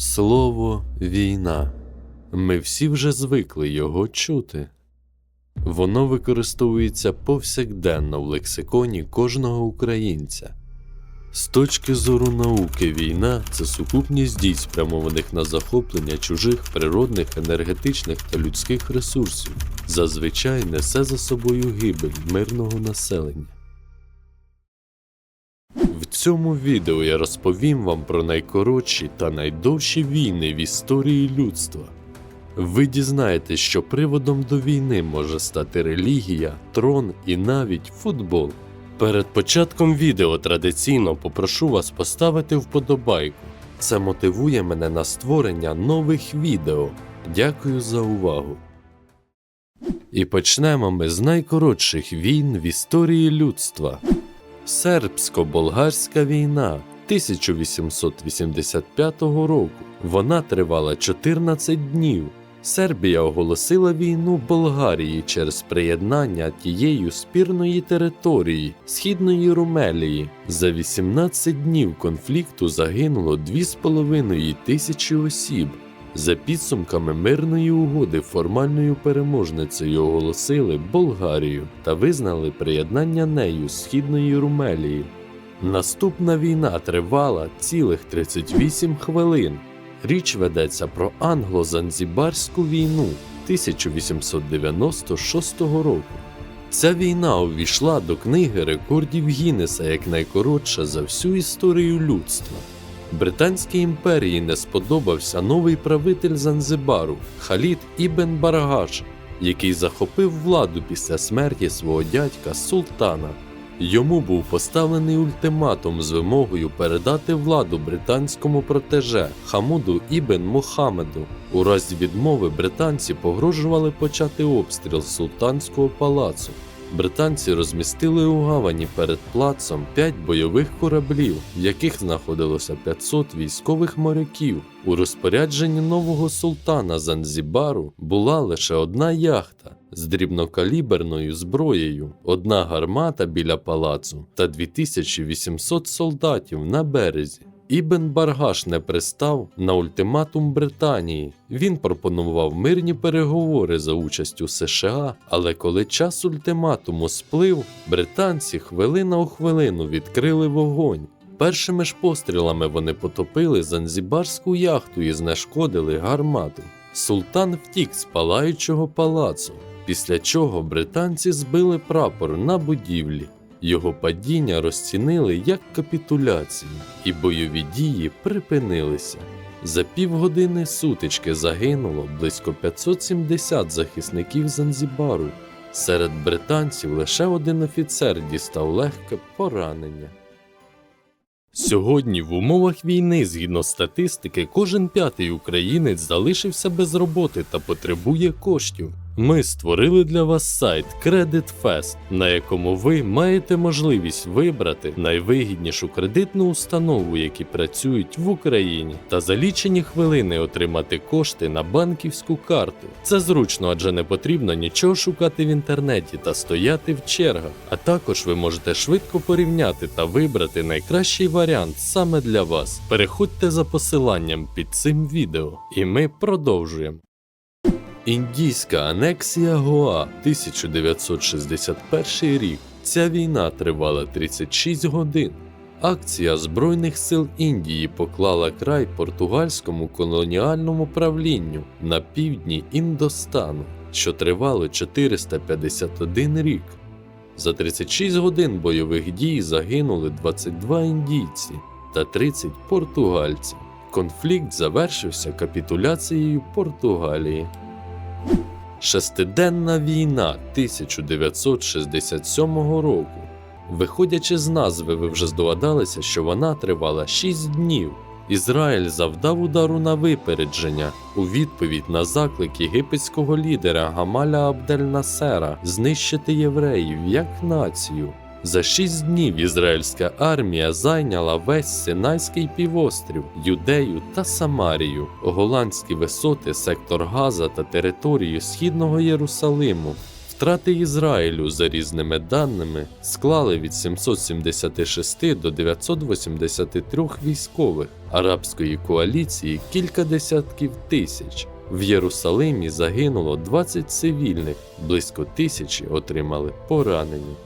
Слово війна. Ми всі вже звикли його чути. Воно використовується повсякденно в лексиконі кожного українця. З точки зору науки, війна це сукупність дій, спрямованих на захоплення чужих природних, енергетичних та людських ресурсів, зазвичай несе за собою гибель мирного населення. Цьому відео я розповім вам про найкоротші та найдовші війни в історії людства. Ви дізнаєтесь, що приводом до війни може стати релігія, трон і навіть футбол. Перед початком відео традиційно попрошу вас поставити вподобайку. Це мотивує мене на створення нових відео. Дякую за увагу. І почнемо ми з найкоротших війн в історії людства. Сербсько-болгарська війна 1885 року. Вона тривала 14 днів. Сербія оголосила війну Болгарії через приєднання тією спірної території східної Румелії. За 18 днів конфлікту загинуло 2,5 тисячі осіб. За підсумками мирної угоди формальною переможницею оголосили Болгарію та визнали приєднання нею східної Румелії. Наступна війна тривала цілих 38 хвилин. Річ ведеться про англо-занзібарську війну 1896 року. Ця війна увійшла до книги рекордів Гіннеса як найкоротша за всю історію людства. Британській імперії не сподобався новий правитель Занзибару Халід Ібн Барагаш, який захопив владу після смерті свого дядька Султана. Йому був поставлений ультиматум з вимогою передати владу британському протеже Хамуду Ібн Мухаммеду. У разі відмови британці погрожували почати обстріл султанського палацу. Британці розмістили у гавані перед плацом 5 бойових кораблів, в яких знаходилося 500 військових моряків. У розпорядженні нового султана Занзібару була лише одна яхта з дрібнокаліберною зброєю, одна гармата біля палацу та 2800 солдатів на березі. Ібн Баргаш не пристав на ультиматум Британії. Він пропонував мирні переговори за участю США, але коли час ультиматуму сплив, британці хвилина у хвилину відкрили вогонь. Першими ж пострілами вони потопили занзібарську яхту і знешкодили гармату. Султан втік з палаючого палацу, після чого британці збили прапор на будівлі. Його падіння розцінили як капітуляцію, і бойові дії припинилися. За півгодини сутички загинуло близько 570 захисників Занзібару. Серед британців лише один офіцер дістав легке поранення. Сьогодні в умовах війни, згідно статистики, кожен п'ятий українець залишився без роботи та потребує коштів. Ми створили для вас сайт CreditFest, на якому ви маєте можливість вибрати найвигіднішу кредитну установу, які працюють в Україні, та за лічені хвилини отримати кошти на банківську карту. Це зручно, адже не потрібно нічого шукати в інтернеті та стояти в чергах. А також ви можете швидко порівняти та вибрати найкращий варіант саме для вас. Переходьте за посиланням під цим відео, і ми продовжуємо. Індійська анексія Гоа 1961 рік. Ця війна тривала 36 годин. Акція Збройних сил Індії поклала край португальському колоніальному правлінню на півдні Індостану, що тривало 451 рік. За 36 годин бойових дій загинули 22 індійці та 30 португальців. Конфлікт завершився капітуляцією Португалії. Шестиденна війна 1967 року. Виходячи з назви, ви вже здогадалися, що вона тривала 6 днів. Ізраїль завдав удару на випередження у відповідь на заклик єгипетського лідера Гамаля Абдель-Насера знищити євреїв як націю. За шість днів ізраїльська армія зайняла весь Синайський півострів, Юдею та Самарію, голландські висоти, сектор Газа та територію східного Єрусалиму. Втрати Ізраїлю за різними даними склали від 776 до 983 військових арабської коаліції кілька десятків тисяч. В Єрусалимі загинуло 20 цивільних, близько тисячі отримали поранені.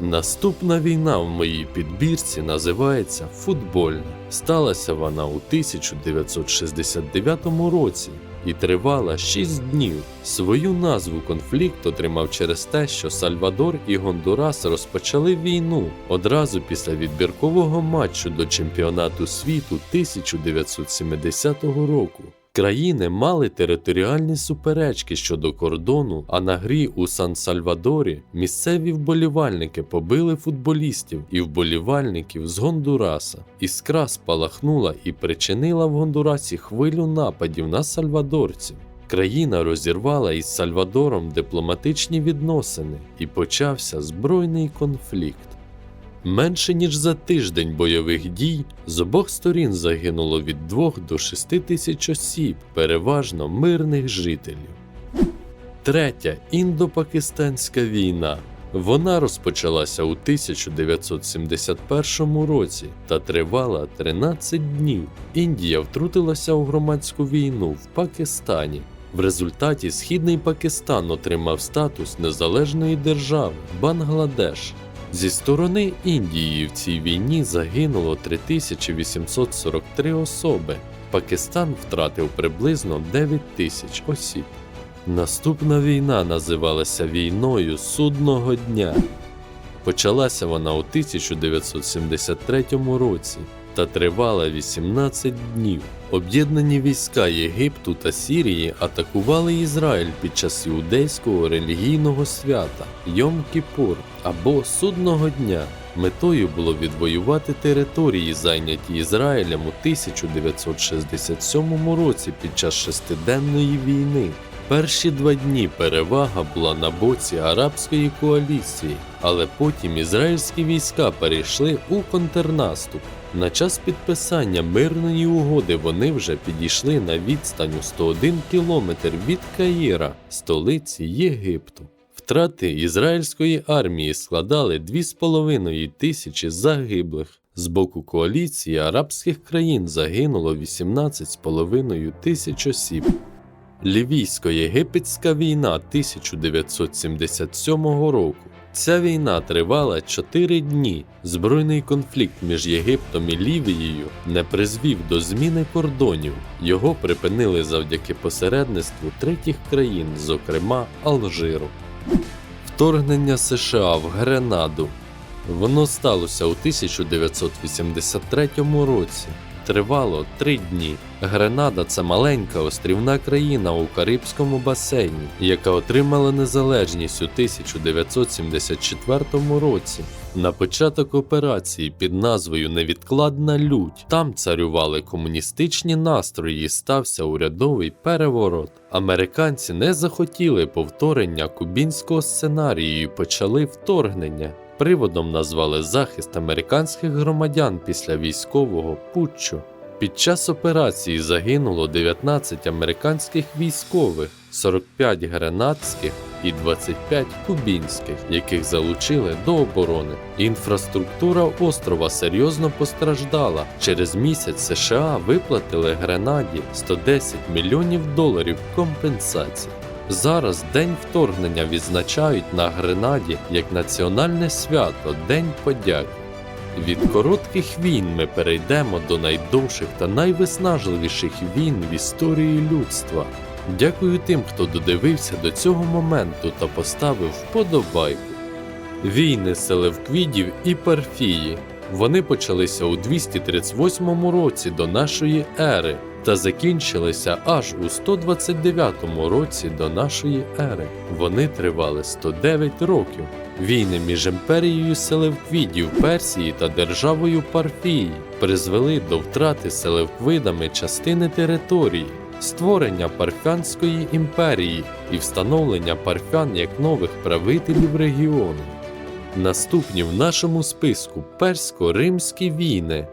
Наступна війна в моїй підбірці називається футбольна. Сталася вона у 1969 році і тривала 6 днів. Свою назву конфлікт отримав через те, що Сальвадор і Гондурас розпочали війну одразу після відбіркового матчу до чемпіонату світу 1970 року. Країни мали територіальні суперечки щодо кордону, а на грі у Сан-Сальвадорі місцеві вболівальники побили футболістів і вболівальників з Гондураса. Іскра спалахнула і причинила в Гондурасі хвилю нападів на сальвадорців. Країна розірвала із Сальвадором дипломатичні відносини і почався збройний конфлікт. Менше ніж за тиждень бойових дій з обох сторін загинуло від 2 до 6 тисяч осіб, переважно мирних жителів. Третя індопакистанська війна. Вона розпочалася у 1971 році та тривала 13 днів. Індія втрутилася у громадську війну в Пакистані. В результаті східний Пакистан отримав статус незалежної держави Бангладеш. Зі сторони Індії в цій війні загинуло 3843 особи. Пакистан втратив приблизно 9 тисяч осіб. Наступна війна називалася війною судного дня. Почалася вона у 1973 році та тривала 18 днів. Об'єднані війська Єгипту та Сірії атакували Ізраїль під час іудейського релігійного свята Йом-Кіпур або Судного дня. Метою було відвоювати території, зайняті Ізраїлем у 1967 році під час шестиденної війни. Перші два дні перевага була на боці арабської коаліції, але потім ізраїльські війська перейшли у контрнаступ. На час підписання мирної угоди вони вже підійшли на відстань у 101 кілометр від Каїра, столиці Єгипту. Втрати ізраїльської армії складали 2,5 тисячі загиблих. З боку коаліції арабських країн загинуло 18,5 тисяч осіб. Лівійсько-єгипетська війна 1977 року. Ця війна тривала 4 дні. Збройний конфлікт між Єгиптом і Лівією не призвів до зміни кордонів. Його припинили завдяки посередництву третіх країн, зокрема Алжиру. Вторгнення США в Гренаду. Воно сталося у 1983 році. Тривало три дні. Гренада це маленька острівна країна у Карибському басейні, яка отримала незалежність у 1974 році. На початок операції під назвою Невідкладна лють там царювали комуністичні настрої і стався урядовий переворот. Американці не захотіли повторення кубінського сценарію і почали вторгнення. Приводом назвали захист американських громадян після військового путчу. Під час операції загинуло 19 американських військових, 45 гренадських і 25 кубінських, яких залучили до оборони. Інфраструктура острова серйозно постраждала. Через місяць США виплатили Гренаді 110 мільйонів доларів компенсації. Зараз День вторгнення відзначають на Гренаді як національне свято День подяки. Від коротких війн ми перейдемо до найдовших та найвиснажливіших війн в історії людства. Дякую тим, хто додивився до цього моменту та поставив вподобайку. Війни Селевквідів і Парфії. Вони почалися у 238 році до нашої ери та закінчилися аж у 129 році до нашої ери. Вони тривали 109 років. Війни між імперією Селевквідів Персії та державою Парфії призвели до втрати селевквидами частини території, створення Парфянської імперії і встановлення парфян як нових правителів регіону. Наступні в нашому списку персько-римські війни.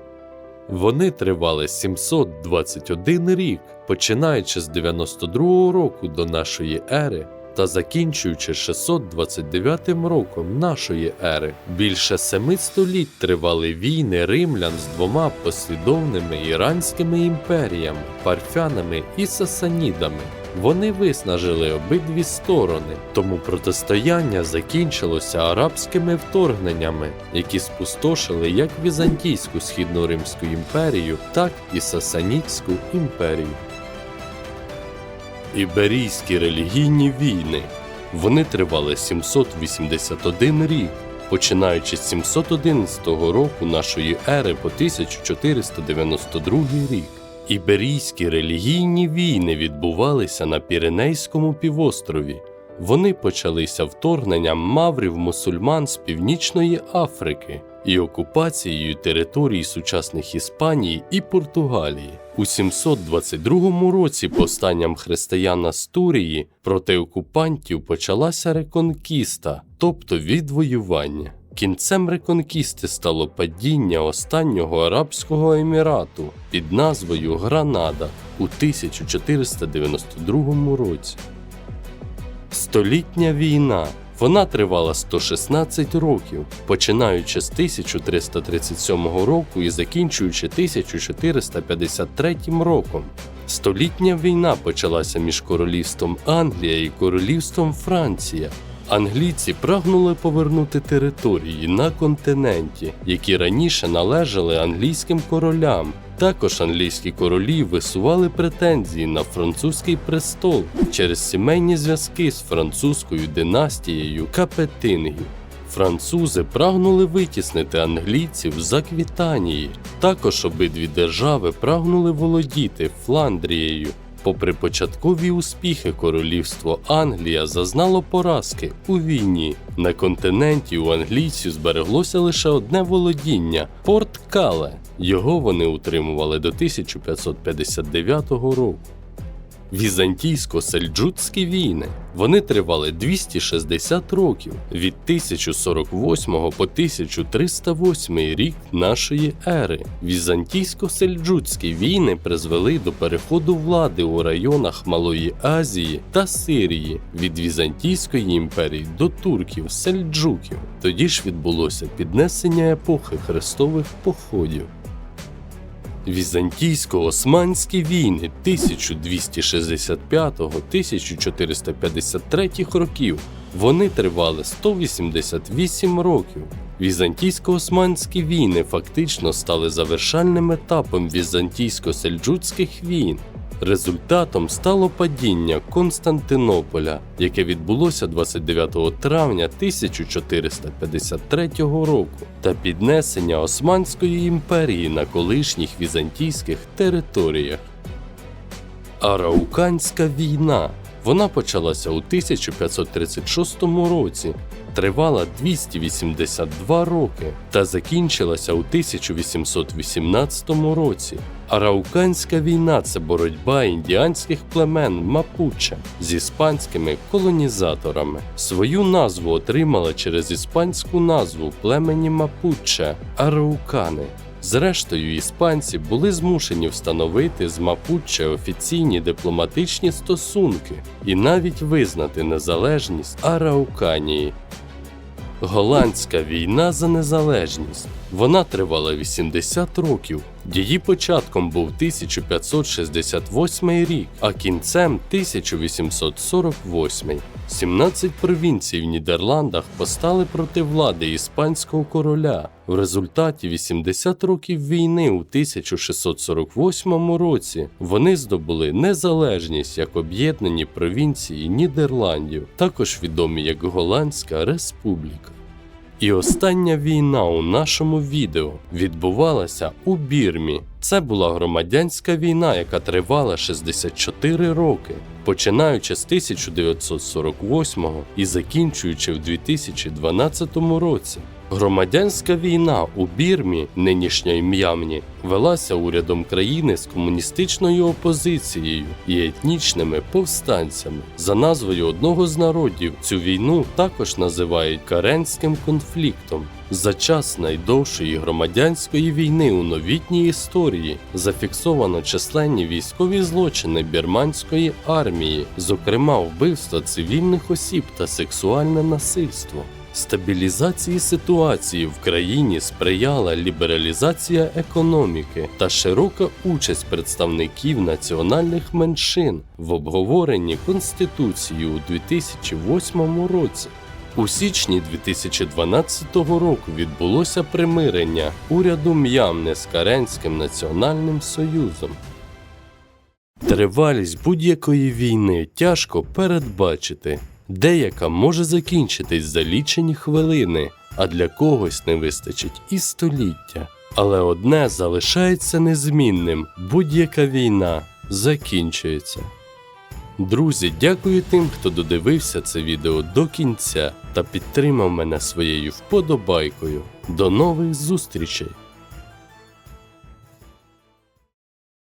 Вони тривали 721 рік, починаючи з 92 року до нашої ери та закінчуючи 629 роком нашої ери. Більше семи століть тривали війни римлян з двома послідовними іранськими імперіями парфянами і сасанідами. Вони виснажили обидві сторони, тому протистояння закінчилося арабськими вторгненнями, які спустошили як Візантійську східну Римську імперію, так і Сасанідську імперію. Іберійські релігійні війни. Вони тривали 781 рік, починаючи з 711 року нашої ери по 1492 рік. Іберійські релігійні війни відбувалися на Піренейському півострові. Вони почалися вторгненням маврів мусульман з Північної Африки і окупацією територій сучасних Іспанії і Португалії. У 722 році повстанням християн на Стурії проти окупантів почалася реконкіста, тобто відвоювання. Кінцем реконкісти стало падіння останнього арабського емірату під назвою Гранада у 1492 році. Столітня війна. Вона тривала 116 років, починаючи з 1337 року і закінчуючи 1453 роком. Столітня війна почалася між королівством Англія і королівством Франція. Англійці прагнули повернути території на континенті, які раніше належали англійським королям. Також англійські королі висували претензії на французький престол через сімейні зв'язки з французькою династією Капетингів. Французи прагнули витіснити англійців з Аквітанії. Також обидві держави прагнули володіти Фландрією. Попри початкові успіхи, королівство Англія зазнало поразки у війні. На континенті у англійців збереглося лише одне володіння Порт Кале. Його вони утримували до 1559 року. Візантійсько-сельджутські війни. Вони тривали 260 років від 1048 по 1308 рік нашої ери. Візантійсько-сельджутські війни призвели до переходу влади у районах Малої Азії та Сирії від Візантійської імперії до турків, сельджуків. Тоді ж відбулося піднесення епохи хрестових походів. Візантійсько-османські війни 1265-1453 років. Вони тривали 188 років. Візантійсько-османські війни фактично стали завершальним етапом візантійсько-сельджутських війн. Результатом стало падіння Константинополя, яке відбулося 29 травня 1453 року, та піднесення Османської імперії на колишніх візантійських територіях. Арауканська війна. Вона почалася у 1536 році, тривала 282 роки та закінчилася у 1818 році. Арауканська війна це боротьба індіанських племен Мапуче з іспанськими колонізаторами. Свою назву отримала через іспанську назву племені Мапуче Араукани. Зрештою, іспанці були змушені встановити з Мапучче офіційні дипломатичні стосунки і навіть визнати незалежність Арауканії. Голландська війна за незалежність. Вона тривала 80 років. Її початком був 1568 рік, а кінцем 1848. 17 провінцій в Нідерландах постали проти влади іспанського короля. В результаті 80 років війни у 1648 році вони здобули незалежність як об'єднані провінції Нідерландів, також відомі як Голландська Республіка. І остання війна у нашому відео відбувалася у Бірмі. Це була громадянська війна, яка тривала 64 роки, починаючи з 1948 і закінчуючи в 2012 році. Громадянська війна у Бірмі, нинішньої М'ямні, велася урядом країни з комуністичною опозицією і етнічними повстанцями. За назвою одного з народів цю війну також називають Каренським конфліктом. За час найдовшої громадянської війни у новітній історії зафіксовано численні військові злочини бірманської армії, зокрема вбивства цивільних осіб та сексуальне насильство. Стабілізації ситуації в країні сприяла лібералізація економіки та широка участь представників національних меншин в обговоренні Конституції у 2008 році. У січні 2012 року відбулося примирення уряду М'ямне з Каренським національним союзом. Тривалість будь-якої війни тяжко передбачити. Деяка може закінчитись за лічені хвилини, а для когось не вистачить і століття. Але одне залишається незмінним: будь-яка війна закінчується. Друзі, дякую тим, хто додивився це відео до кінця та підтримав мене своєю вподобайкою. До нових зустрічей!